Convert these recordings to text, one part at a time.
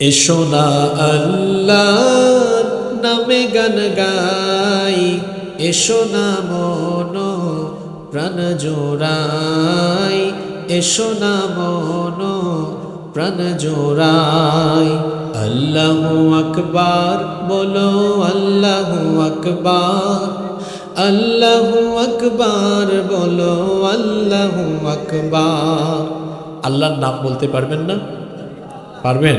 এসো না আল্লাহ নামে গান গাই, এসো না মন প্রাণ জোড়াই, এসো না মন প্রাণ জোড়াই। আল্লাহ আকবার, বলো আল্লাহ আকবার আল্লাহ আকবার, বলো আল্লাহ আকবার। আল্লাহর নাম বলতে পারবেন না? পারবেন?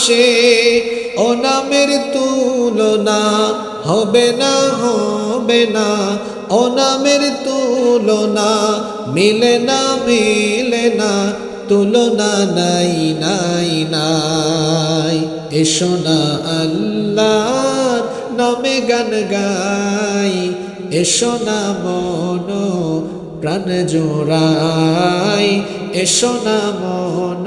আসে, ও নামের তুলনা হবে না হবে না। ও নামের তুলনা মিলে না মিলে না, তুলনা নাই নাই নাই। এসো না আল্লাহ নামে গান গাই, এসো না মন প্রাণ জোড়াই, এসো না মন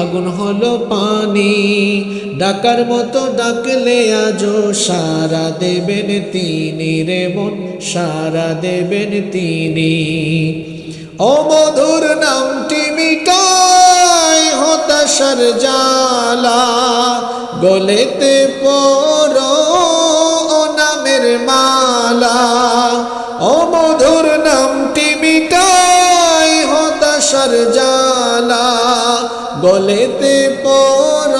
আগুন হলো পানি। ডাকার মতো ডাকলে আজো সারা দেবেন তিনি রে মন, সারা দেবেন তিনি। ও মধুর নামটি মিটাই হতাশার জালা গলেতে পর জালা গলেতে পর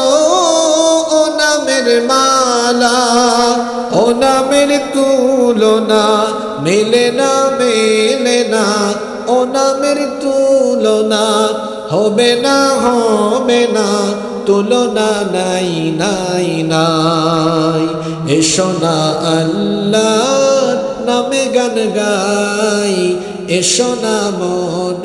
ও নামের মালা, ও নামের তুলনা, মেলে না মেলে না, ও নামের তুলনা, হবে না হবে না, তুলনা নাই নাই নাই। এসো না আল্লাহ নামে গান গাই, এসো না মন